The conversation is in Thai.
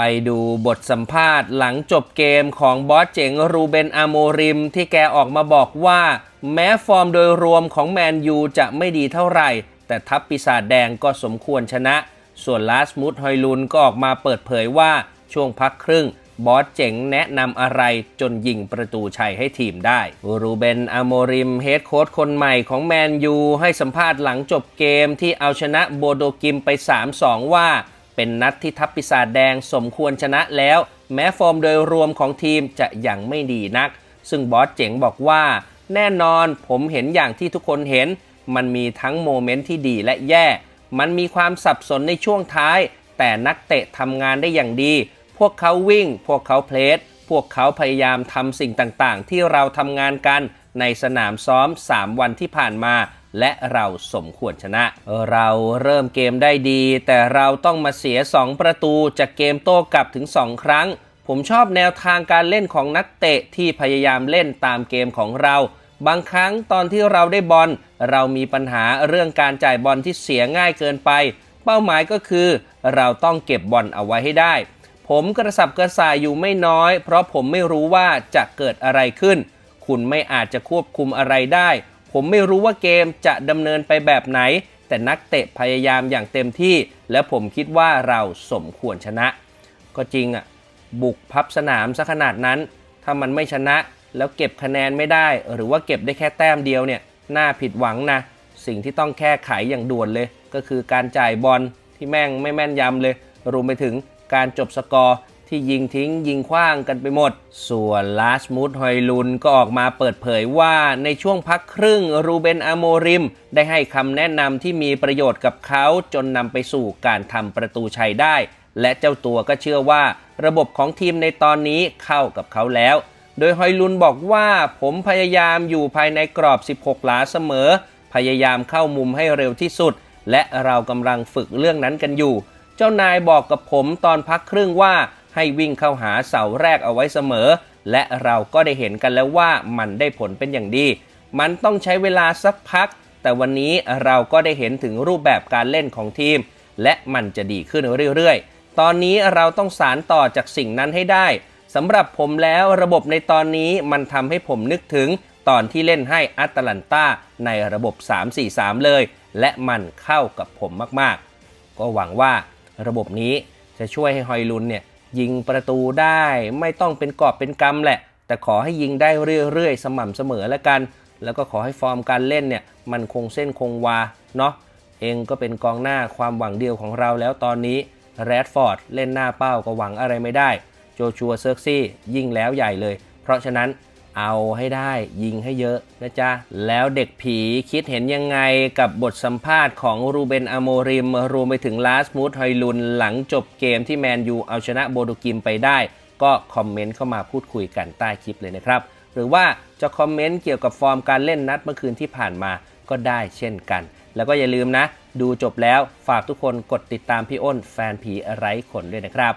ไปดูบทสัมภาษณ์หลังจบเกมของบอสเจ๋งรูเบนอาโมริม ที่แกออกมาบอกว่า แม้ฟอร์มโดยรวมของแมนยูจะไม่ดีเท่าไหร่ แต่ทัพปีศาจแดงก็สมควรชนะ ส่วนลาสมุดฮอยลุนก็ออกมาเปิดเผยว่าช่วงพักครึ่งบอสเจ๋งแนะนำอะไรจนยิงประตูชัยให้ทีมได้ รูเบนอโมริมเฮดโค้ชคนใหม่ของแมนยูให้สัมภาษณ์หลังจบเกมที่เอาชนะโบโดกิมไป 3-2 ว่า เป็นนัดที่ทัพปีศาจแดงสมควรชนะแล้ว แม้ฟอร์มโดยรวมของทีมจะยังไม่ดีนัก ซึ่งบอสเจ๋งบอกว่า แน่นอนผมเห็นอย่างที่ทุกคนเห็น มันมีทั้งโมเมนต์ที่ดีและแย่ มันมีความสับสนในช่วงท้าย แต่นักเตะทำงานได้อย่างดี พวกเขาวิ่ง พวกเขาเพลสพวกเขาพยายามทำสิ่งต่างๆ ที่เราทำงานกัน ในสนามซ้อม 3 วันที่ผ่านมา และเราสมควรชนะ เราเริ่มเกมได้ดี แต่เราต้องมาเสีย 2 ประตูจากเกมโต้กลับถึง 2 ครั้ง ผมชอบแนวทางการเล่นของนักเตะที่พยายามเล่นตามเกมของเราบางครั้งตอนที่เราได้บอลเรามีปัญหาเรื่องการจ่ายบอลที่เสียง่ายเกินไป เป้าหมายก็คือ เราต้องเก็บบอลเอาไว้ให้ได้ ผมกระสับกระส่ายอยู่ไม่น้อย เพราะผมไม่รู้ว่าจะเกิดอะไรขึ้น คุณไม่อาจจะควบคุมอะไรได้ ผมไม่รู้ว่าเกมจะดำเนินไปแบบไหน แต่นักเตะพยายามอย่างเต็มที่ และผมคิดว่าเราสมควรชนะ ก็จริงอะบุกพับสนามซะขนาดนั้น ถ้ามันไม่ชนะแล้วเก็บคะแนนไม่ได้ หรือว่าเก็บได้แค่แต้มเดียวเนี่ยน่าผิดหวังนะ สิ่งที่ต้องแก้ไขอย่างด่วนเลย ก็คือการจ่ายบอลที่แม่งไม่แม่นยำเลย รวมไปถึงการจบสกอร์ ที่ยิงทิ้งยิงขว้างกันไปหมด ส่วนลาสมูดฮอยลุนก็ออกมาเปิดเผยว่าในช่วงพักครึ่งรูเบนอาโมริม ได้ให้คำแนะนำที่มีประโยชน์กับเขาจนนำไปสู่การทำประตูชัยได้ และเจ้าตัวก็เชื่อว่า ระบบของทีมในตอนนี้เข้ากับเขาแล้ว โดยฮอยลุนบอกว่าผมพยายามอยู่ภายในกรอบ 16 หลาเสมอ พยายามเข้ามุมให้เร็วที่สุด และเรากำลังฝึกเรื่องนั้นกันอยู่ เจ้านายบอกกับผมตอนพักครึ่งว่า ให้วิ่งเข้าหาเสาแรกเอาไว้เสมอ และเราก็ได้เห็นกันแล้วว่ามันได้ผลเป็นอย่างดี มันต้องใช้เวลาสักพัก แต่วันนี้เราก็ได้เห็นถึงรูปแบบการเล่นของทีม และมันจะดีขึ้นเรื่อยๆ ตอนนี้เราต้องสารต่อจากสิ่งนั้นให้ได้สำหรับผมแล้วระบบในตอนนี้มันทำให้ผมนึกถึงตอนที่เล่นให้อัตแลนตาในระบบ 3-4-3 เลย และมันเข้ากับผมมากๆ ก็หวังว่าระบบนี้จะช่วยให้ฮอยลุนเนี่ย ยิงประตูได้ไม่ต้องเป็นกอบเป็นกำแหละ แต่ขอให้ยิงได้เรื่อยๆ สม่ำเสมอแล้วกัน แล้วก็ขอให้ฟอร์มการเล่นเนี่ยมันคงเส้นคงวาเนาะเองก็เป็นกองหน้าความหวังเดียวของเราแล้วตอนนี้แรดฟอร์ดเล่นหน้าเป้าก็หวังอะไรไม่ได้ โจชัวเซอร์ซี่ยิ่งแล้วใหญ่เลย เพราะฉะนั้น เอาให้ได้ยิงให้เยอะนะจ๊ะ แล้วเด็กผีคิดเห็นยังไงกับบทสัมภาษณ์ของรูเบนอโมริม รวมไปถึงลาสมูดฮลุน หลังจบเกมที่แมนยูเอาชนะโบโดกิมไปได้ ก็คอมเมนต์เข้ามาพูดคุยกันใต้คลิปเลยนะครับ หรือว่าจะคอมเมนต์เกี่ยวกับฟอร์มการเล่นนัดเมื่อคืนที่ผ่านมาก็ได้เช่นกัน แล้วก็อย่าลืมนะ ดูจบแล้วฝากทุกคนกดติดตามพี่อ้นแฟนผีไร้ขนด้วยนะครับ